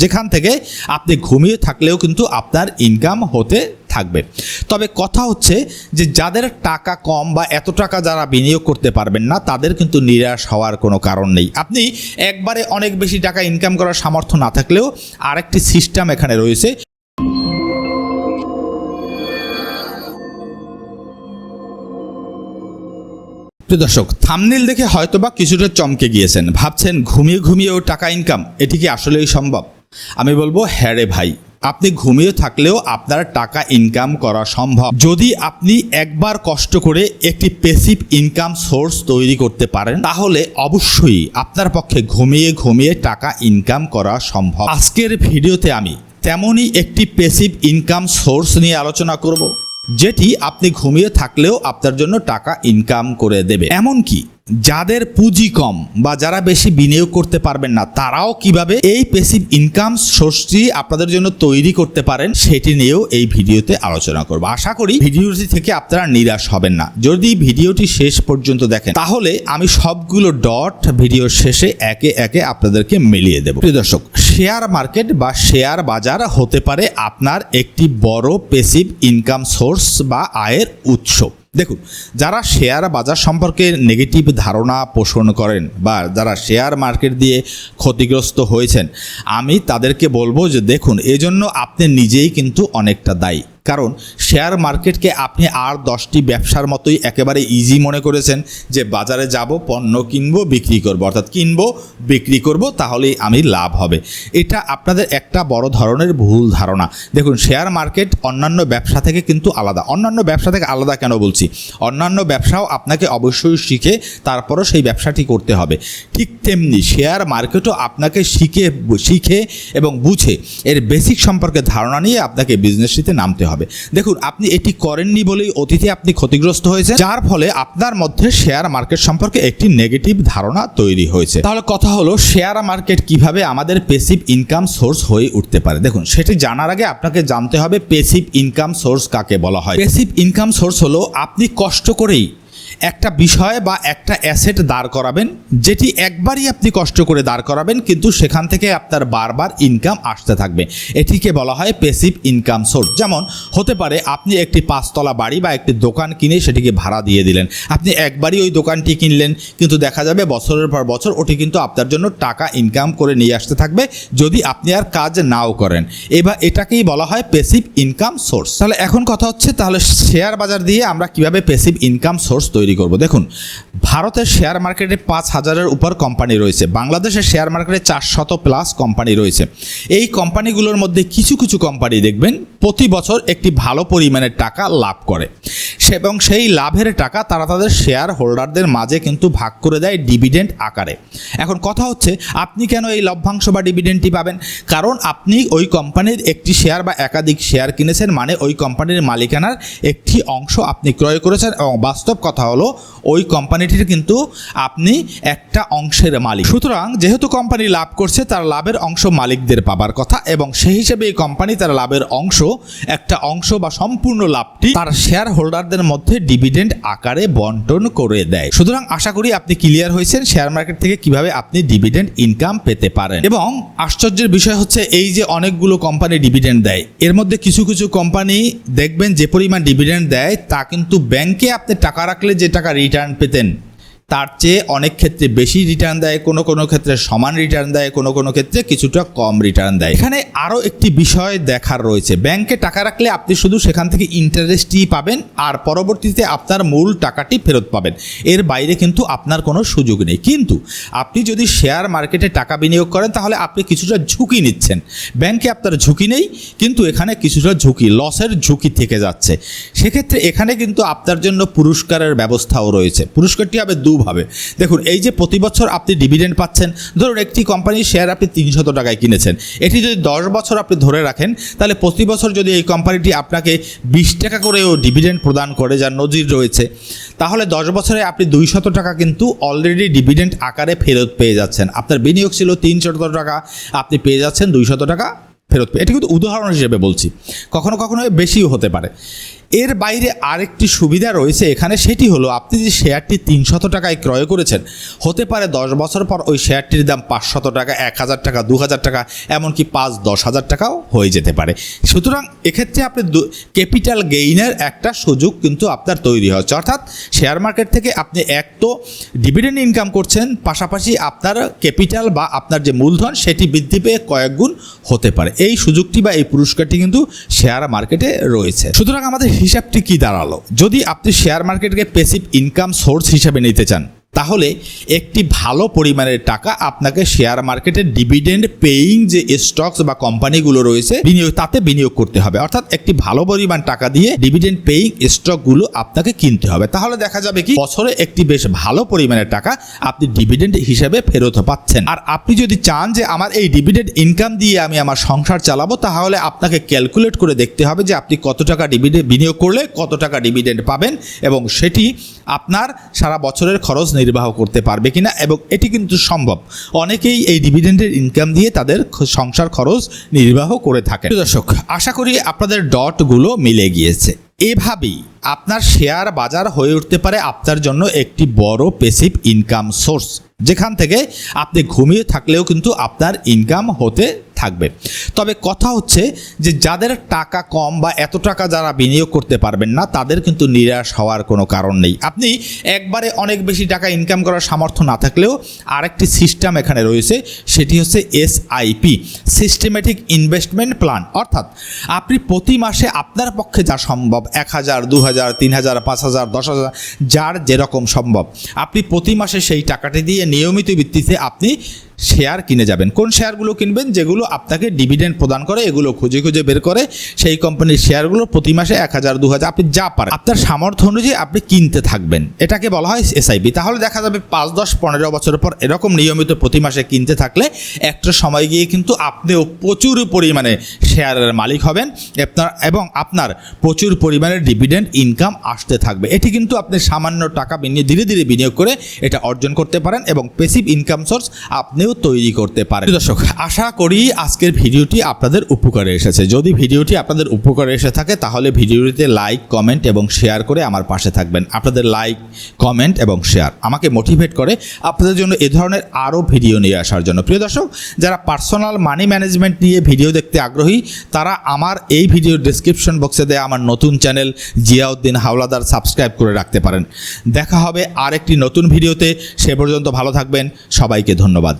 যেখান থেকে আপনি ঘুমিয়ে থাকলেও কিন্তু আপনার ইনকাম হতে থাকবে। তবে কথা হচ্ছে যে যাদের টাকা কম বা এত টাকা যারা বিনিয়োগ করতে পারবেন না, তাদের কিন্তু নিরাশ হওয়ার কোনো কারণ নেই। আপনি একবারে অনেক বেশি টাকা ইনকাম করার সামর্থ্য না থাকলেও আরেকটি সিস্টেম এখানে রয়েছে। প্রিয় দর্শক থামনিল দেখে হয়তোবা কিছুটা চমকে গিয়েছেন। ভাবছেন, ঘুমিয়ে ঘুমিয়েও টাকা ইনকাম এটি কি আসলেই সম্ভব? আমি বলব হ্যাঁ রে ভাই, আপনি ঘুমিয়ে থাকলেও আপনার টাকা ইনকাম করা সম্ভব। যদি আপনি একবার কষ্ট করে একটি পেসিভ ইনকাম সোর্স তৈরি করতে পারেন, তাহলে অবশ্যই আপনার পক্ষে ঘুমিয়ে ঘুমিয়ে টাকা ইনকাম করা সম্ভব। আজকের ভিডিওতে আমি তেমনই একটি পেসিভ ইনকাম সোর্স নিয়ে আলোচনা করব, যেটি আপনি ঘুমিয়ে থাকলেও আপনার জন্য টাকা ইনকাম করে দেবে। এমনকি যাদের পুঁজি কম বা যারা বেশি বিনিয়োগ করতে পারবেন না, তারাও কীভাবে এই পেসিভ ইনকাম সোর্সটি আপনাদের জন্য তৈরি করতে পারেন, সেটি নিয়েও এই ভিডিওতে আলোচনা করব। আশা করি ভিডিওটি থেকে আপনারা নিরাশ হবেন না। যদি ভিডিওটি শেষ পর্যন্ত দেখেন, তাহলে আমি সবগুলো ডট ভিডিও শেষে একে একে আপনাদেরকে মিলিয়ে দেব। প্রিয় দর্শক শেয়ার মার্কেট বা শেয়ার বাজার হতে পারে আপনার একটি বড় পেসিভ ইনকাম সোর্স বা আয়ের উৎস। দেখুন, যারা শেয়ার বাজার সম্পর্কে নেগেটিভ ধারণা পোষণ করেন বা যারা শেয়ার মার্কেট দিয়ে ক্ষতিগ্রস্ত হয়েছেন, আমি তাদেরকে বলব যে দেখুন, এজন্য আপনি নিজেই কিন্তু অনেকটা দায়ী। কারণ শেয়ার মার্কেটকে আপনি আর দশটি ব্যবসার মতোই একেবারে ইজি মনে করেছেন যে বাজারে যাব, পণ্য কিনবো, বিক্রি করব। অর্থাৎ কিনবো, বিক্রি করব, তাহলেই আমি লাভ হবে। এটা আপনাদের একটা বড় ধরনের ভুল ধারণা। দেখুন শেয়ার মার্কেট অন্যান্য ব্যবসা থেকে কিন্তু আলাদা। অন্যান্য ব্যবসা থেকে আলাদা কেন বলছি? অন্যান্য ব্যবসাও আপনাকে অবশ্যই শিখে তারপরও সেই ব্যবসাটি করতে হবে। ঠিক তেমনি শেয়ার মার্কেটও আপনাকে শিখে শিখে এবং বুঝে এর বেসিক সম্পর্কে ধারণা নিয়ে আপনাকে বিজনেসটিতে নামতে হবে। দেখুন, আপনি এটি করেননি বলেই অতীতে আপনি ক্ষতিগ্রস্ত হয়েছে যার ফলে আপনার মধ্যে শেয়ার মার্কেট সম্পর্কে একটি নেগেটিভ ধারণা তৈরি হয়েছে। তাহলে কথা হলো শেয়ার মার্কেট কীভাবে আমাদের পেসিভ ইনকাম সোর্স হয়ে উঠতে পারে? দেখুন, সেটি জানার আগে আপনাকে জানতে হবে পেসিভ ইনকাম সোর্স কাকে বলা হয়। পেসিভ ইনকাম সোর্স হলো, আপনি কষ্ট করেই একটা বিষয় বা একটা অ্যাসেট দাঁড় করাবেন, যেটি একবারই আপনি কষ্ট করে দাঁড় করাবেন, কিন্তু সেখান থেকে আপনার বারবার ইনকাম আসতে থাকবে। এটিকে বলা হয় পেসিভ ইনকাম সোর্স যেমন, হতে পারে আপনি একটি পাঁচতলা বাড়ি বা একটি দোকান কিনে সেটিকে ভাড়া দিয়ে দিলেন। আপনি একবারই ওই দোকানটি কিনলেন, কিন্তু দেখা যাবে বছরের পর বছর ওটি কিন্তু আপনার জন্য টাকা ইনকাম করে নিয়ে আসতে থাকবে, যদি আপনি আর কাজ নাও করেন। এবার এটাকেই বলা হয় পেসিভ ইনকাম সোর্স তাহলে এখন কথা হচ্ছে, তাহলে শেয়ার বাজার দিয়ে আমরা কীভাবে পেসিভ ইনকাম সোর্স তৈরি করব। দেখুন, ভারতের শেয়ার মার্কেটে পাঁচ হাজারের উপর কোম্পানি রয়েছে। বাংলাদেশের শেয়ার মার্কেটে চারশত প্লাস কোম্পানি রয়েছে। এই কোম্পানিগুলোর মধ্যে কিছু কিছু কোম্পানি দেখবেন, প্রতি বছর একটি ভালো পরিমাণের টাকা লাভ করে। এবং সেই লাভের টাকা তারা তাদের শেয়ার হোল্ডারদের মাঝে কিন্তু ভাগ করে দেয় ডিভিডেন্ড আকারে। এখন কথা হচ্ছে, আপনি কেন এই লভ্যাংশ বা ডিভিডেন্ডটি পাবেন? কারণ আপনি ওই কোম্পানির একটি শেয়ার বা একাধিক শেয়ার কিনেছেন মানে ওই কোম্পানির মালিকানার একটি অংশ আপনি ক্রয় করেছেন। এবং বাস্তব কথা হলো, ওই কোম্পানিটির কিন্তু আপনি একটা অংশের মালিক। সুতরাং যেহেতু কোম্পানি লাভ করছে, তার লাভের অংশ মালিকদের পাবার কথা এবং সেই হিসেবে এই কোম্পানি তার লাভের অংশ, একটা অংশ বা সম্পূর্ণ লাভটি তার শেয়ার হোল্ডারদের মধ্যে ডিভিডেন্ড আকারে বন্টন করে দেয়। সুতরাং আশা করি আপনি ক্লিয়ার হয়েছেন শেয়ার মার্কেট থেকে কীভাবে আপনি ডিভিডেন্ড ইনকাম পেতে পারেন। এবং আশ্চর্যের বিষয় হচ্ছে, এই যে অনেকগুলো কোম্পানি ডিভিডেন্ড দেয়, এর মধ্যে কিছু কিছু কোম্পানি দেখবেন যে পরিমাণ ডিভিডেন্ড দেয়, তা কিন্তু ব্যাংকে আপনি টাকা রাখলে যে টাকা রিটার্ন পেতেন? তার চেয়ে অনেক ক্ষেত্রে বেশি রিটার্ন দেয়, কোনো কোনো ক্ষেত্রে সমান রিটার্ন দেয়, কোনো কোনো ক্ষেত্রে কিছুটা কম রিটার্ন দেয়। এখানে আরও একটি বিষয় দেখার রয়েছে। ব্যাংকে টাকা রাখলে আপনি শুধু সেখান থেকে ইন্টারেস্টই পাবেন আর পরবর্তীতে আপনার মূল টাকাটি ফেরত পাবেন। এর বাইরে কিন্তু আপনার কোনো সুযোগ নেই। কিন্তু আপনি যদি শেয়ার মার্কেটে টাকা বিনিয়োগ করেন, তাহলে আপনি কিছুটা ঝুঁকি নিচ্ছেন। ব্যাংকে আপনার ঝুঁকি নেই, কিন্তু এখানে কিছুটা ঝুঁকি লসের ঝুঁকি থেকে যাচ্ছে। সেক্ষেত্রে এখানে কিন্তু আপনার জন্য পুরস্কারের ব্যবস্থাও রয়েছে। পুরস্কারটি হবে দুভাবে দেখুন, এই যে প্রতি বছর আপনি ডিভিডেন্ড পাচ্ছেন, ধরুন একটি কোম্পানির শেয়ার আপনি তিনশত টাকায় কিনেছেন। এটি যদি দশ বছর আপনি ধরে রাখেন, তাহলে প্রতি বছর যদি এই কোম্পানিটি আপনাকে বিশ টাকা করেও ডিভিডেন্ড প্রদান করে, যার নজির রয়েছে, তাহলে দশ বছরে আপনি দুইশত টাকা কিন্তু অলরেডি ডিভিডেন্ড আকারে ফেরত পেয়ে যাচ্ছেন। আপনার বিনিয়োগ ছিল তিনশত টাকা, আপনি পেয়ে যাচ্ছেন দুইশত টাকা ফেরত পেয়ে এটা কিন্তু উদাহরণ হিসেবে বলছি। কখনো কখনো বেশিও হতে পারে। এর বাইরে আরেকটি সুবিধা রয়েছে এখানে, সেটি হলো আপনি যে শেয়ারটি তিনশত টাকায় ক্রয় করেছেন, হতে পারে দশ বছর পর ওই শেয়ারটির দাম পাঁচশত টাকা এক হাজার টাকা দু হাজার টাকা, এমনকি পাঁচ দশ হাজার টাকাও হয়ে যেতে পারে। সুতরাং এক্ষেত্রে আপনি ক্যাপিটাল গেইনের একটা সুযোগ কিন্তু আপনার তৈরি হচ্ছে অর্থাৎ শেয়ার মার্কেট থেকে আপনি এক তো ডিভিডেন্ড ইনকাম করছেন, পাশাপাশি আপনার ক্যাপিটাল বা আপনার যে মূলধন, সেটি বৃদ্ধি পেয়ে কয়েক গুণ হতে পারে। এই সুযোগটি বা এই পুরস্কারটি কিন্তু শেয়ার মার্কেটে রয়েছে। সুতরাং আমাদের হিসাবটি কি দাঁড়াল? যদি আপনি শেয়ার মার্কেটকে পেসিভ ইনকাম সোর্স হিসাবে নিতে চান তাহলে একটি ভালো পরিমাণের টাকা আপনাকে শেয়ার মার্কেটে ডিভিডেন্ড পেইং যে স্টকস বা কোম্পানিগুলো রয়েছে, বিনিয়োগ তাতে বিনিয়োগ করতে হবে। অর্থাৎ একটি ভালো পরিমাণ টাকা দিয়ে ডিভিডেন্ড পেইং স্টকগুলো আপনাকে কিনতে হবে। তাহলে দেখা যাবে কি, বছরে একটি বেশ ভালো পরিমাণের টাকা আপনি ডিভিডেন্ড হিসেবে ফেরত পাচ্ছেন। আর আপনি যদি চান যে আমার এই ডিভিডেন্ড ইনকাম দিয়ে আমি আমার সংসার চালাবো, তাহলে আপনাকে ক্যালকুলেট করে দেখতে হবে যে আপনি কত টাকা ডিভিডেন্ড বিনিয়োগ করলে কত টাকা ডিভিডেন্ড পাবেন এবং সেটি আপনার সারা বছরের খরচ নির্বাহ করতে পারবে কিনা এবং এটি কিন্তু সম্ভব। অনেকেই এই ডিভিডেন্ডের ইনকাম দিয়ে তাদের সংসার খরচ নির্বাহ করে থাকে দর্শক, আশা করি আপনাদের ডটগুলো মিলে গিয়েছে। এভাবেই আপনার শেয়ার বাজার হয়ে উঠতে পারে আপনার জন্য একটি বড় পেসিভ ইনকাম সোর্স যেখান থেকে আপনি ঘুমিয়ে থাকলেও কিন্তু আপনার ইনকাম হতে থাকবে। তবে কথা হচ্ছে যে, যাদের টাকা কম বা এত টাকা যারা বিনিয়োগ করতে পারবেন না, তাদের কিন্তু নিরাশ হওয়ার কোনো কারণ নেই। আপনি একবারে অনেক বেশি টাকা ইনকাম করার সামর্থ্য না থাকলেও আরেকটি সিস্টেম এখানে রয়েছে, সেটি হচ্ছে এসআইপি সিস্টেমেটিক ইনভেস্টমেন্ট প্ল্যান অর্থাৎ আপনি প্রতি মাসে আপনার পক্ষে যা সম্ভব, এক হাজার, দু হাজার, তিন হাজার, পাঁচ হাজার, দশ হাজার, যার যেরকম সম্ভব, আপনি প্রতি মাসে সেই টাকাটি দিয়ে নিয়মিত ভিত্তিতে আপনি শেয়ার কিনে যাবেন। কোন শেয়ারগুলো কিনবেন? যেগুলো আপনাকে ডিভিডেন্ড প্রদান করে, এগুলো খুঁজে খুঁজে বের করে, সেই কোম্পানির শেয়ারগুলো প্রতি মাসে এক হাজার, দু হাজার, আপনি যা পারেন। আপনার সামর্থ্য অনুযায়ী আপনি কিনতে থাকবেন। এটাকে বলা হয় এসআইবি তাহলে দেখা যাবে পাঁচ, দশ, পনেরো বছর পর এরকম নিয়মিত প্রতি মাসে কিনতে থাকলে, একটা সময় গিয়ে কিন্তু আপনিও প্রচুর পরিমাণে শেয়ারের মালিক হবেন, আপনার এবং আপনার প্রচুর পরিমাণে ডিভিডেন্ড ইনকাম আসতে থাকবে। এটি কিন্তু আপনি সামান্য টাকা বিনিয়োগ ধীরে ধীরে বিনিয়োগ করে এটা অর্জন করতে পারেন এবং পেসিভ ইনকাম সোর্স আপনিও তৈরি করতে পারেন। দর্শক, আশা করি আজকের ভিডিওটি আপনাদের উপকারে এসেছে। যদি ভিডিওটি আপনাদের উপকারে এসে থাকে, তাহলে ভিডিওটিতে লাইক কমেন্ট এবং শেয়ার করে আমার পাশে থাকবেন। আপনাদের লাইক কমেন্ট এবং শেয়ার আমাকে মোটিভেট করে আপনাদের জন্য এ ধরনের আরও ভিডিও নিয়ে আসার জন্য। প্রিয় দর্শক, যারা পার্সোনাল মানি ম্যানেজমেন্ট নিয়ে ভিডিও দেখতে আগ্রহী তারা আমার এই ভিডিওর ডিসক্রিপশন বক্সে দেয়া আমার নতুন চ্যানেল জিয়াউদ্দিন হাওলাদার সাবস্ক্রাইব করে রাখতে পারেন। দেখা হবে আরেকটি নতুন ভিডিওতে। সে পর্যন্ত ভালো থাকবেন। সবাইকে ধন্যবাদ।